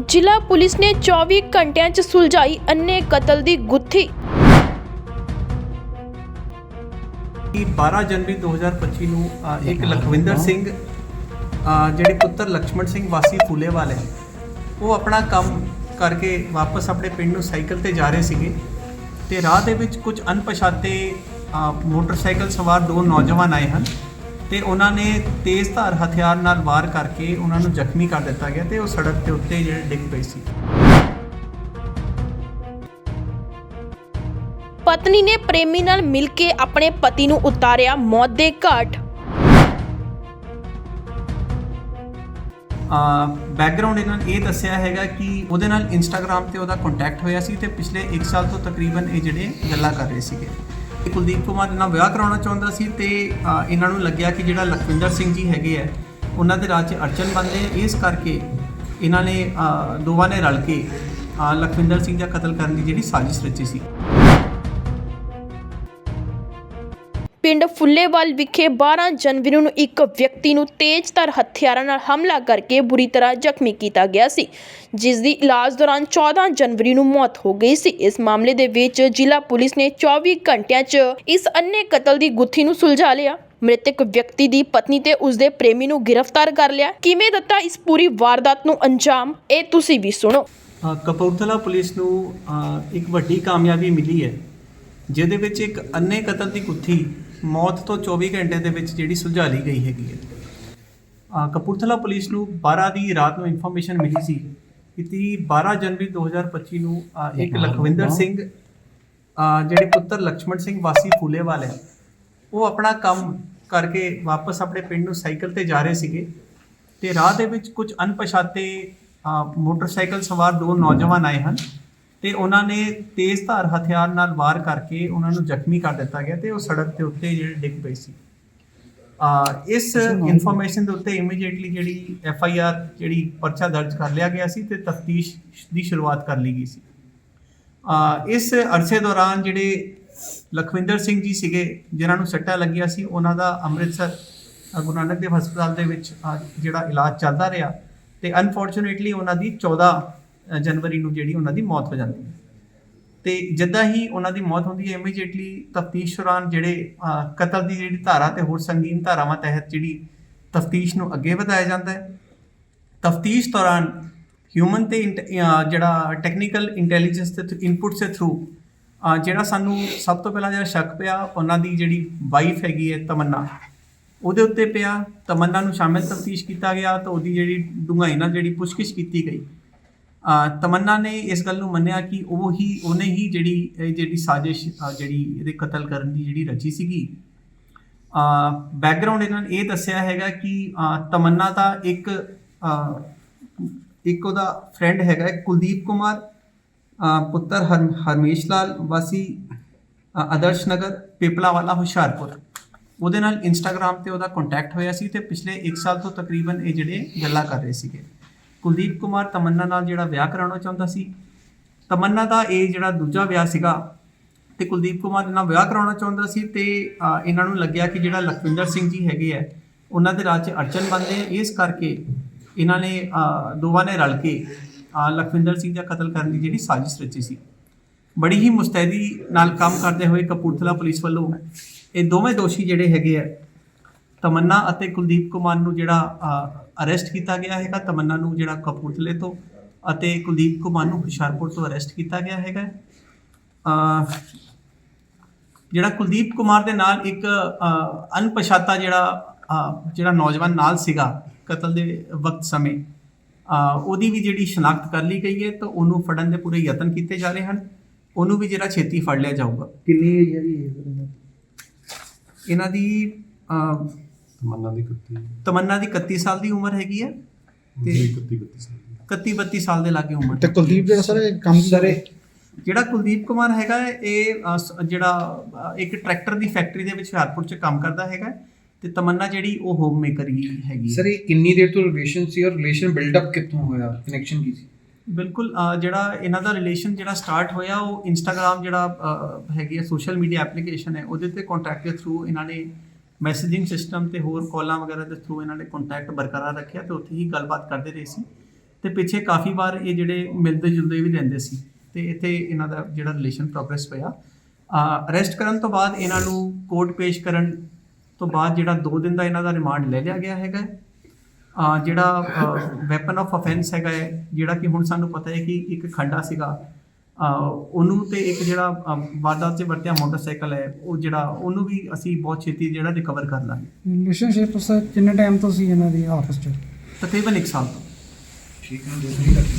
ਜ਼ਿਲ੍ਹਾ ਪੁਲਿਸ ਨੇ 24 ਘੰਟਿਆਂ 'ਚ ਸੁਲਝਾਈ ਅੰਨੇ ਕਤਲ ਦੀ ਗੁੱਥੀ। 12 ਜਨਵਰੀ 2025 ਨੂੰ ਇੱਕ ਲਖਵਿੰਦਰ ਸਿੰਘ ਜਿਹੜੇ ਪੁੱਤਰ ਲక్ష్మణ ਸਿੰਘ ਵਾਸੀ ਫੂਲੇ ਵਾਲੇ ਉਹ ਆਪਣਾ ਕੰਮ ਕਰਕੇ ਵਾਪਸ ਆਪਣੇ ਪਿੰਡ ਨੂੰ ਸਾਈਕਲ ਤੇ ਜਾ ਰਹੇ ਸੀਗੇ ਤੇ ਰਾਹ ਦੇ ਵਿੱਚ ਕੁਝ ਅਣਪਛਾਤੇ ਮੋਟਰਸਾਈਕਲ ਸਵਾਰ ਦੋ ਨੌਜਵਾਨ ਆਏ ਹਨ। ਤੇ ਉਹਨਾਂ ਨੇ ਤੇਜ਼ਧਾਰ ਹਥਿਆਰ ਨਾਲ ਵਾਰ ਕਰਕੇ ਉਹਨਾਂ ਨੂੰ ਜ਼ਖਮੀ ਕਰ ਦਿੱਤਾ ਗਿਆ ਤੇ ਉਹ ਸੜਕ ਦੇ ਉੱਤੇ ਜਿਹੜੇ ਡਿੱਗ ਪਏ ਸੀ। ਪਤਨੀ ਨੇ ਪ੍ਰੇਮੀ ਨਾਲ ਮਿਲ ਕੇ ਆਪਣੇ ਪਤੀ ਨੂੰ ਉਤਾਰਿਆ ਮੌਤ ਦੇ ਘਾਟ। ਬੈਕਗ੍ਰਾਉਂਡ ਇਹਨਾਂ ਨੇ ਇਹ ਦੱਸਿਆ ਹੈਗਾ ਕਿ ਉਹਦੇ ਨਾਲ ਇੰਸਟਾਗ੍ਰam ਤੇ ਉਹਦਾ ਕੰਟੈਕਟ ਹੋਇਆ ਸੀ ਤੇ ਪਿਛਲੇ 1 ਸਾਲ ਤੋਂ ਤਕਰੀਬਨ ਇਹ ਜਿਹੜੇ ਗੱਲਾਂ ਕਰ ਰਹੇ ਸੀਗੇ। ਕੁਲਦੀਪ ਕੁਮਾਰ ਨਾਲ ਵਿਆਹ ਕਰਾਉਣਾ ਚਾਹੁੰਦਾ ਸੀ ਤੇ ਇਹਨਾਂ ਨੂੰ ਲੱਗਿਆ ਕਿ ਜਿਹੜਾ ਲਖਵਿੰਦਰ ਸਿੰਘ ਜੀ ਹੈਗੇ ਆ, ਉਹਨਾਂ ਦੇ ਰਾਜ 'ਚ ਅੜਚਨ ਬਣਦੇ ਆ। ਇਸ ਕਰਕੇ ਇਹਨਾਂ ਨੇ ਦੋਵਾਂ ਨੇ ਰਲ ਕੇ ਲਖਵਿੰਦਰ ਸਿੰਘ ਦਾ ਕਤਲ ਕਰਨ ਦੀ ਜਿਹੜੀ ਸਾਜ਼ਿਸ਼ ਰਚੀ ਸੀ। ਪਿੰਡ ਫੁੱਲੇਵਾਲ ਵਿਖੇ 12 ਜਨਵਰੀ ਨੂੰ ਇੱਕ ਵਿਅਕਤੀ ਨੂੰ ਤੇਜ਼ਧਾਰ ਹਥਿਆਰਾਂ ਨਾਲ ਹਮਲਾ ਕਰਕੇ ਬੁਰੀ ਤਰ੍ਹਾਂ ਜ਼ਖਮੀ ਕੀਤਾ ਗਿਆ ਸੀ ਜਿਸ ਦੀ ਇਲਾਜ ਦੌਰਾਨ 14 ਜਨਵਰੀ ਨੂੰ ਮੌਤ ਹੋ ਗਈ ਸੀ। ਇਸ ਮਾਮਲੇ ਦੇ ਵਿੱਚ ਜ਼ਿਲ੍ਹਾ ਪੁਲਿਸ ਨੇ 24 ਘੰਟਿਆਂ 'ਚ ਇਸ ਅੰਨੇ ਕਤਲ ਦੀ ਗੁੱਥੀ ਨੂੰ ਸੁਲਝਾ ਲਿਆ। ਮ੍ਰਿਤਕ ਵਿਅਕਤੀ ਦੀ ਪਤਨੀ ਤੇ ਉਸਦੇ ਪ੍ਰੇਮੀ ਨੂੰ ਗ੍ਰਿਫਤਾਰ ਕਰ ਲਿਆ। ਕਿਵੇਂ ਦਿੱਤਾ ਇਸ ਪੂਰੀ ਵਾਰਦਾਤ ਨੂੰ ਅੰਜਾਮ, ਇਹ ਤੁਸੀਂ ਵੀ ਸੁਣੋ। ਕਪੂਰਥਲਾ ਪੁਲਿਸ ਨੂੰ ਇੱਕ ਵੱਡੀ ਕਾਮਯਾਬੀ ਮਿਲੀ ਹੈ, ਜਿਹਦੇ ਵਿੱਚ ਇੱਕ ਅੰਨੇ ਕਤਲ ਦੀ ਗੁੱਥੀ ਮੌਤ ਤੋਂ 24 ਘੰਟੇ ਦੇ ਵਿੱਚ ਜਿਹੜੀ ਸੁਲਝਾ ਲਈ ਗਈ ਹੈਗੀ ਹੈ। ਕਪੂਰਥਲਾ ਪੁਲਿਸ ਨੂੰ 12 ਦੀ ਰਾਤ ਨੂੰ ਇਨਫੋਰਮੇਸ਼ਨ ਮਿਲੀ ਸੀ ਕਿ 12 ਜਨਵਰੀ 2025 ਨੂੰ ਇੱਕ ਲਖਵਿੰਦਰ ਸਿੰਘ ਜਿਹੜੇ ਪੁੱਤਰ ਲక్ష్మణ ਸਿੰਘ ਵਾਸੀ ਫੂਲੇਵਾਲ ਹੈ ਉਹ ਆਪਣਾ ਕੰਮ ਕਰਕੇ ਵਾਪਸ ਆਪਣੇ ਪਿੰਡ ਨੂੰ ਸਾਈਕਲ ਤੇ ਜਾ ਰਹੇ ਸੀਗੇ ਤੇ ਰਾਹ ਦੇ ਵਿੱਚ ਕੁਝ ਅਣਪਛਾਤੇ ਮੋਟਰਸਾਈਕਲ ਸਵਾਰ ਦੋ ਨੌਜਵਾਨ ਆਏ ਹਨ। ਤੇ ਉਹਨਾਂ ਨੇ ਤੇਜ਼ਧਾਰ ਹਥਿਆਰ ਨਾਲ ਵਾਰ ਕਰਕੇ ਉਹਨਾਂ ਨੂੰ ਜ਼ਖਮੀ ਕਰ ਦਿੱਤਾ ਗਿਆ ਤੇ ਉਹ ਸੜਕ ਦੇ ਉੱਤੇ ਜਿਹੜੇ ਡਿੱਗ ਪਏ ਸੀ। ਆ ਇਸ ਇਨਫੋਰਮੇਸ਼ਨ ਦੇ ਉੱਤੇ ਇਮੀਡੀਏਟਲੀ ਜਿਹੜੀ ਐਫ ਆਈ ਆਰ ਜਿਹੜੀ ਪਰਚਾ ਦਰਜ ਕਰ ਲਿਆ ਗਿਆ ਸੀ ਤੇ ਤਫਤੀਸ਼ ਦੀ ਸ਼ੁਰੂਆਤ ਕਰ ਲਈ ਗਈ ਸੀ। ਆ ਇਸ ਅਰਸੇ ਦੌਰਾਨ ਜਿਹੜੇ ਲਖਵਿੰਦਰ ਸਿੰਘ ਜੀ ਸੀਗੇ ਜਿਨ੍ਹਾਂ ਨੂੰ ਸੱਟਾਂ ਲੱਗੀਆਂ ਸੀ ਉਹਨਾਂ ਦਾ ਅੰਮ੍ਰਿਤਸਰ ਗੁਰੂ ਨਾਨਕ ਦੇਵ ਹਸਪਤਾਲ ਦੇ ਵਿੱਚ ਜਿਹੜਾ ਇਲਾਜ ਚੱਲਦਾ ਰਿਹਾ ਤੇ ਅਨਫੋਰਚੂਨੇਟਲੀ ਉਹਨਾਂ ਦੀ 14 ਜਨਵਰੀ ਨੂੰ ਜਿਹੜੀ ਉਹਨਾਂ ਦੀ ਮੌਤ ਹੋ ਜਾਂਦੀ ਹੈ। ਤੇ ਜਿੱਦਾਂ ਹੀ ਉਹਨਾਂ ਦੀ ਮੌਤ ਹੁੰਦੀ ਹੈ ਇਮੀਡੀਏਟਲੀ ਤਫਤੀਸ਼ ਦੌਰਾਨ ਜਿਹੜੇ ਕਤਲ ਦੀ ਜਿਹੜੀ ਧਾਰਾ ਤੇ ਹੋਰ ਸੰਗੀਨ ਧਾਰਾਵਾਂ ਤਹਿਤ ਜਿਹੜੀ ਤਫਤੀਸ਼ ਨੂੰ ਅੱਗੇ ਵਧਾਇਆ ਜਾਂਦਾ ਹੈ। ਤਫਤੀਸ਼ ਦੌਰਾਨ ਹਿਊਮਨ ਤੇ ਇੰਟ- ਜਿਹੜਾ ਟੈਕਨੀਕਲ ਇੰਟੈਲੀਜੈਂਸ ਤੇ ਇਨਪੁਟਸ ਦੇ ਥਰੂ ਜਿਹੜਾ ਸਾਨੂੰ ਸਭ ਤੋਂ ਪਹਿਲਾਂ ਜਿਹੜਾ ਸ਼ੱਕ ਪਿਆ, ਉਹਨਾਂ ਦੀ ਜਿਹੜੀ ਵਾਈਫ ਹੈਗੀ ਹੈ, ਤਮੰਨਾ, ਉਹਦੇ ਉੱਤੇ ਪਿਆ। ਤਮੰਨਾ ਨੂੰ ਸ਼ਾਮਿਲ ਤਫਤੀਸ਼ ਕੀਤਾ ਗਿਆ ਤਾਂ ਉਹਦੀ ਜਿਹੜੀ ਡੂੰਘਾਈ ਨਾਲ ਜਿਹੜੀ ਪੁੱਛਗਿੱਛ ਕੀਤੀ ਗਈ। ਤਮੰਨਾ ਨੇ ਇਸ ਗੱਲ ਨੂੰ ਮੰਨਿਆ ਕਿ ਉਹ ਹੀ, ਉਹਨੇ ਹੀ ਜਿਹੜੀ, ਇਹ ਜਿਹੜੀ ਸਾਜ਼ਿਸ਼ ਜਿਹੜੀ ਇਹਦੇ ਕਤਲ ਕਰਨ ਦੀ ਜਿਹੜੀ ਰਚੀ ਸੀਗੀ। ਬੈਕਗ੍ਰਾਉਂਡ ਇਹਨਾਂ ਨੇ ਇਹ ਦੱਸਿਆ ਹੈਗਾ ਕਿ ਤਮੰਨਾ ਦਾ ਇੱਕ ਇੱਕ ਉਹਦਾ ਫਰੈਂਡ ਹੈਗਾ ਕੁਲਦੀਪ ਕੁਮਾਰ ਪੁੱਤਰ ਹਰ, ਹਰਮੇਸ਼ ਲਾਲ ਵਾਸੀ ਆਦਰਸ਼ ਨਗਰ ਪੇਪਲਾ ਵਾਲਾ ਹੁਸ਼ਿਆਰਪੁਰ। ਉਹਦੇ ਨਾਲ ਇੰਸਟਾਗ੍ਰam ਤੇ ਉਹਦਾ ਕੰਟੈਕਟ ਹੋਇਆ ਸੀ ਤੇ ਪਿਛਲੇ 1 ਸਾਲ ਤੋਂ ਤਕਰੀਬਨ ਇਹ ਜਿਹੜੇ ਗੱਲਾਂ ਕਰ ਰਹੇ ਸੀਗੇ। ਕੁਲਦੀਪ ਕੁਮਾਰ ਤਮੰਨਾ ਨਾਲ ਜਿਹੜਾ ਵਿਆਹ ਕਰਾਉਣਾ ਚਾਹੁੰਦਾ ਸੀ। ਤਮੰਨਾ ਦਾ ਇਹ ਜਿਹੜਾ ਦੂਜਾ ਵਿਆਹ ਸੀਗਾ ਤੇ ਕੁਲਦੀਪ ਕੁਮਾਰ ਨਾਲ ਵਿਆਹ ਕਰਾਉਣਾ ਚਾਹੁੰਦਾ ਸੀ ਤੇ ਇਹਨਾਂ ਨੂੰ ਲੱਗਿਆ ਕਿ ਜਿਹੜਾ ਲਖਵਿੰਦਰ ਸਿੰਘ ਜੀ ਹੈਗੇ ਆ, ਉਹਨਾਂ ਦੇ ਰਾਜ 'ਚ ਅੜਚਨ ਬੰਦੇ ਆ। ਇਸ ਕਰਕੇ ਇਹਨਾਂ ਨੇ ਦੋਵਾਂ ਨੇ ਰਲ ਕੇ ਲਖਵਿੰਦਰ ਸਿੰਘ ਦਾ ਕਤਲ ਕਰਨ ਦੀ ਜਿਹੜੀ ਸਾਜ਼ਿਸ਼ ਰਚੀ ਸੀ। ਬੜੀ ਹੀ ਮੁਸਤੈਦੀ ਨਾਲ ਕੰਮ ਕਰਦੇ ਹੋਏ ਕਪੂਰਥਲਾ ਪੁਲਿਸ ਵੱਲੋਂ ਇਹ ਦੋਵੇਂ ਦੋਸ਼ੀ ਜਿਹੜੇ ਹੈਗੇ ਆ ਤਮੰਨਾ ਅਤੇ ਕੁਲਦੀਪ ਕੁਮਾਰ ਨੂੰ ਜਿਹੜਾ ਅਰੈਸਟ ਕੀਤਾ ਗਿਆ ਹੈਗਾ ਤਮੰਨਾ ਨੂੰ ਜਿਹੜਾ ਕਪੂਰਥਲੇ ਤੋਂ ਅਤੇ ਕੁਲਦੀਪ ਕੁਮਾਰ ਨੂੰ ਹੁਸ਼ਿਆਰਪੁਰ ਤੋਂ ਅਰੈਸਟ ਕੀਤਾ ਗਿਆ ਹੈਗਾ। ਜਿਹੜਾ ਕੁਲਦੀਪ ਕੁਮਾਰ ਦੇ ਨਾਲ ਇੱਕ ਅਣਪਛਾਤਾ ਜਿਹੜਾ ਜਿਹੜਾ ਨੌਜਵਾਨ ਨਾਲ ਸੀਗਾ ਕਤਲ ਦੇ ਵਕਤ ਸਮੇਂ ਉਹਦੀ ਵੀ ਜਿਹੜੀ ਸ਼ਨਾਖਤ ਕਰ ਲਈ ਗਈ ਹੈ ਤਾਂ ਉਹਨੂੰ ਫੜਨ ਦੇ ਪੂਰੇ ਯਤਨ ਕੀਤੇ ਜਾ ਰਹੇ ਹਨ। ਉਹਨੂੰ ਵੀ ਜਿਹੜਾ ਛੇਤੀ ਫੜ ਲਿਆ ਜਾਊਗਾ। ਕਿੰਨੀ ਏਜ ਹੈ? ਇਹਨਾਂ ਦੀ ਤਮੰਨਾ ਦੀ ਕੁੱਤੀ ਤਮੰਨਾ ਦੀ 31 ਸਾਲ ਦੀ ਉਮਰ ਹੈਗੀ ਹੈ? ਤੇ ਤੇ ਕੁੱਤੀ ਕੁੱਤੀ ਸਾਲ ਦੀ। 31 32 ਸਾਲ ਦੇ ਲਾਗੇ ਉਮਰ। ਤੇ ਕੁਲਦੀਪ ਜਿਹੜਾ ਸਰ ਇਹ ਕੰਮ ਸਰ ਜਿਹੜਾ ਕੁਲਦੀਪ ਕੁਮਾਰ ਹੈਗਾ ਇਹ ਜਿਹੜਾ ਇੱਕ ਟਰੈਕਟਰ ਦੀ ਫੈਕਟਰੀ ਦੇ ਵਿੱਚ ਹੁਸ਼ਿਆਰਪੁਰ 'ਚ ਕੰਮ ਕਰਦਾ ਹੈਗਾ ਤੇ ਤਮੰਨਾ ਜਿਹੜੀ ਉਹ ਹੋਮ ਮੇਕਰ ਹੀ ਹੈਗੀ ਸਰ ਇਹ ਕਿੰਨੀ ਦੇਰ ਤੋਂ ਰਿਲੇਸ਼ਨ ਸੀ ਔਰ ਰਿਲੇਸ਼ਨ ਬਿਲਡ ਅਪ ਕਿੱਥੋਂ ਹੋਇਆ? ਕਨੈਕਸ਼ਨ ਕੀ ਸੀ? ਬਿਲਕੁਲ ਜਿਹੜਾ ਇਹਨਾਂ ਦਾ ਰਿਲੇਸ਼ਨ ਜਿਹੜਾ ਸਟਾਰਟ ਹੋਇਆ ਉਹ ਇੰਸਟਾਗ੍ਰam ਜਿਹੜਾ ਹੈਗੀ ਹੈ ਸੋਸ਼ਲ ਮੀਡੀਆ ਐਪਲੀਕੇਸ਼ਨ ਹੈ ਉਹਦੇ ਤੇ ਕੰਟੈਕਟ ਦੇ ਥਰੂ ਇਹਨਾਂ ਨੇ ਮੈਸੇਜਿੰਗ ਸਿਸਟਮ ਤੇ ਹੋਰ ਕਾਲਾਂ ਵਗੈਰਾ ਦੇ ਥਰੂ ਇਹਨਾਂ ਨੇ ਕੰਟੈਕਟ ਬਰਕਰਾਰ ਰੱਖਿਆ ਤੇ ਉੱਥੇ ਹੀ ਗੱਲਬਾਤ ਕਰਦੇ ਰਹੇ ਸੀ। ਤੇ ਪਿੱਛੇ ਕਾਫੀ ਵਾਰ ਇਹ ਜਿਹੜੇ ਮਿਲਦੇ ਜੁਲਦੇ ਵੀ ਰਹਿੰਦੇ ਸੀ ਤੇ ਇੱਥੇ ਇਹਨਾਂ ਦਾ ਜਿਹੜਾ ਰਿਲੇਸ਼ਨ ਪ੍ਰੋਗਰੈਸ ਹੋਇਆ। ਅਰੈਸਟ ਕਰਨ ਤੋਂ ਬਾਅਦ ਇਹਨਾਂ ਨੂੰ ਕੋਰਟ ਪੇਸ਼ ਕਰਨ ਤੋਂ ਬਾਅਦ ਜਿਹੜਾ 2 ਦਿਨ ਦਾ ਇਹਨਾਂ ਦਾ ਰਿਮਾਂਡ ਲੈ ਲਿਆ ਗਿਆ ਹੈਗਾ। ਜਿਹੜਾ ਵੈਪਨ ਆਫ ਅਫੈਂਸ ਹੈਗਾ ਹੈ, ਜਿਹੜਾ ਕਿ ਹੁਣ ਸਾਨੂੰ ਪਤਾ ਹੈ ਕਿ ਇੱਕ ਖੰਡਾ ਸੀਗਾ ਉਹਨੂੰ ਤੇ ਇੱਕ ਜਿਹੜਾ ਵਾਰਦਾਤ 'ਚ ਵਰਤਿਆ ਮੋਟਰਸਾਈਕਲ ਹੈ ਉਹ ਜਿਹੜਾ ਉਹਨੂੰ ਵੀ ਅਸੀਂ ਬਹੁਤ ਛੇਤੀ ਜਿਹੜਾ ਰਿਕਵਰ ਕਰ ਲਾਂਗੇ। ਰਿਲੇਸ਼ਨਸ਼ਿਪ ਸਰ ਕਿੰਨੇ ਟਾਈਮ ਤੋਂ ਸੀ ਇਹਨਾਂ ਦੀ ਆਪਸ ਚ? ਤਕਰੀਬਨ 1 ਸਾਲ ਤੋਂ। ਠੀਕ ਹੈ ਗੱਲ